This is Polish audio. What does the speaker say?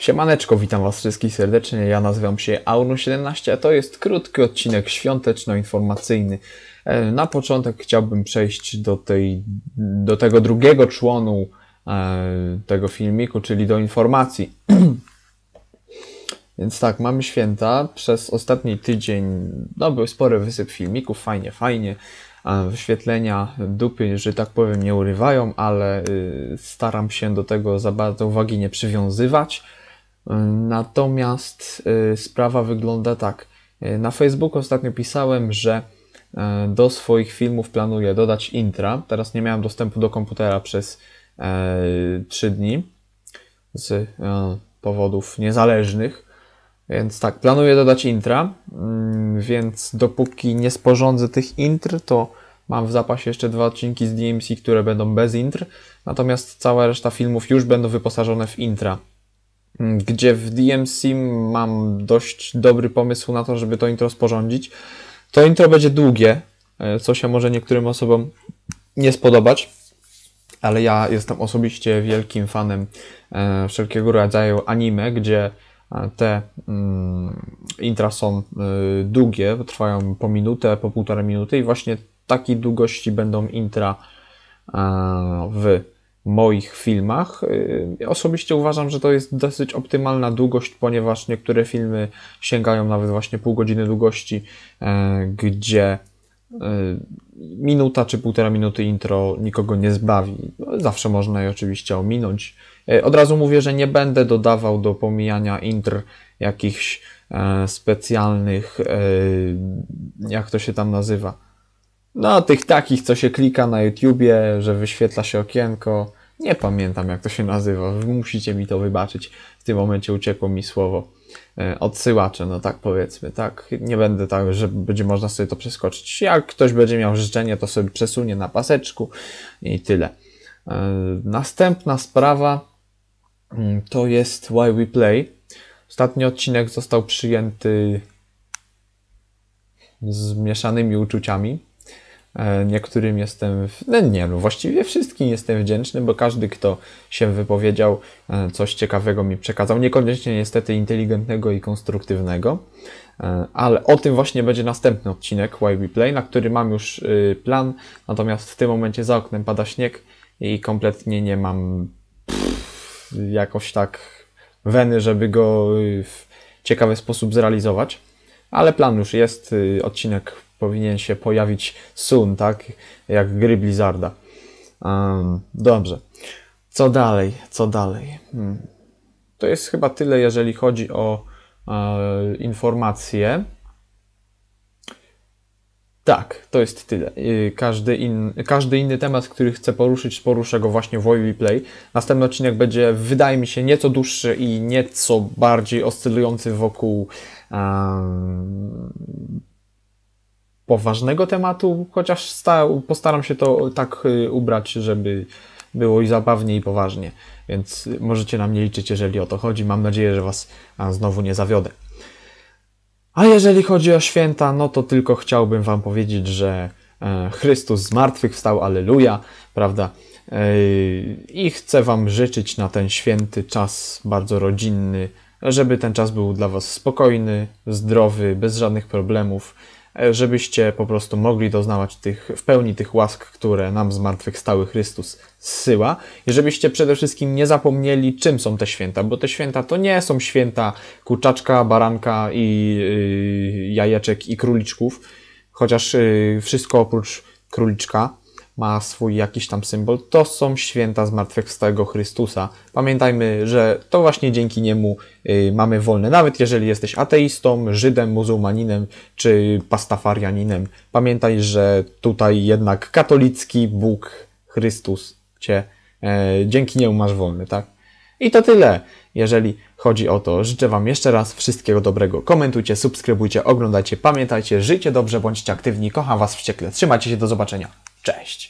Siemaneczko, witam Was wszystkich serdecznie. Ja nazywam się Aunu17, a to jest krótki odcinek świąteczno-informacyjny. E, Na początek chciałbym przejść do, tej, do tego drugiego członu e, tego filmiku, czyli do informacji. Więc tak, mamy święta. Przez ostatni tydzień no, był spory wysyp filmików, fajnie, fajnie. A Wyświetlenia dupy, że tak powiem, nie urywają, ale y, staram się do tego za bardzo uwagi nie przywiązywać. Natomiast y, sprawa wygląda tak. Y, Na Facebooku ostatnio pisałem, że y, do swoich filmów planuję dodać intra. Teraz nie miałem dostępu do komputera przez y, 3 dni z powodów niezależnych. Więc tak, planuję dodać intra, mm, więc dopóki nie sporządzę tych intr, to mam w zapasie jeszcze dwa odcinki z DMC, które będą bez intr, natomiast cała reszta filmów już będą wyposażone w intra. Gdzie w DMC mam dość dobry pomysł na to, żeby to intro sporządzić. To intro będzie długie, e, co się może niektórym osobom nie spodobać, ale ja jestem osobiście wielkim fanem e, wszelkiego rodzaju anime, gdzie e, te mm, intra są długie, trwają po minutę, po półtorej minuty i właśnie takiej długości będą intra w moich filmach. E, Osobiście uważam, że to jest dosyć optymalna długość, ponieważ niektóre filmy sięgają nawet właśnie pół godziny długości, e, gdzie y, minuta czy półtora minuty intro nikogo nie zbawi. No, Zawsze można je oczywiście ominąć. Y, Od razu mówię, że nie będę dodawał do pomijania intr jakichś e, specjalnych, e, jak to się tam nazywa. No, tych takich, co się klika na YouTubie, że wyświetla się okienko. Nie pamiętam, jak to się nazywa. Musicie mi to wybaczyć. W tym momencie uciekło mi słowo. E, Odsyłacze, no tak powiedzmy, tak. Nie będę tak, że będzie można sobie to przeskoczyć. Jak ktoś będzie miał życzenie, to sobie przesunie na paseczku i tyle. E, Następna sprawa mm, to jest Why We Play. Ostatni odcinek został przyjęty z mieszanymi uczuciami. E, Niektórym jestem, no nie no, właściwie wszystkim jestem wdzięczny, bo każdy, kto się wypowiedział, e, coś ciekawego mi przekazał. Niekoniecznie niestety inteligentnego i konstruktywnego, e, ale o tym właśnie będzie następny odcinek Why We Play, na który mam już y, plan, natomiast w tym momencie za oknem pada śnieg i kompletnie nie mam pff, jakoś tak weny, żeby go y, w ciekawy sposób zrealizować. Ale plan już jest, y, odcinek powinien się pojawić soon, tak? Jak gry Blizzarda. Um, dobrze. Co dalej? Co dalej? Hmm. To jest chyba tyle, jeżeli chodzi o e, informacje. Tak, to jest tyle. Każdy, in, każdy inny temat, który chcę poruszyć, poruszę go właśnie w Wavy Play. Następny odcinek będzie, wydaje mi się, nieco dłuższy i nieco bardziej oscylujący wokół em, poważnego tematu, chociaż sta, postaram się to tak y, ubrać, żeby było i zabawnie, i poważnie. Więc możecie na mnie liczyć, jeżeli o to chodzi. Mam nadzieję, że Was znowu nie zawiodę. A jeżeli chodzi o święta, no to tylko chciałbym Wam powiedzieć, że e, Chrystus zmartwychwstał, aleluja, prawda? E, I chcę Wam życzyć na ten święty czas bardzo rodzinny, żeby ten czas był dla Was spokojny, zdrowy, bez żadnych problemów, żebyście po prostu mogli doznawać tych, w pełni tych łask, które nam zmartwychwstały Chrystus zsyła. I żebyście przede wszystkim nie zapomnieli, czym są te święta, bo te święta to nie są święta kurczaczka, baranka i yy, jajeczek i króliczków, chociaż yy, wszystko oprócz króliczka ma swój jakiś tam symbol, to są święta zmartwychwstałego Chrystusa. Pamiętajmy, że to właśnie dzięki niemu yy, mamy wolne, nawet jeżeli jesteś ateistą, Żydem, muzułmaninem czy pastafarianinem. Pamiętaj, że tutaj jednak katolicki Bóg Chrystus cię, e, dzięki niemu masz wolny, tak? I to tyle, jeżeli chodzi o to. Życzę Wam jeszcze raz wszystkiego dobrego. Komentujcie, subskrybujcie, oglądajcie, pamiętajcie, żyjcie dobrze, bądźcie aktywni, kocham Was wściekle. Trzymajcie się, do zobaczenia. Cześć!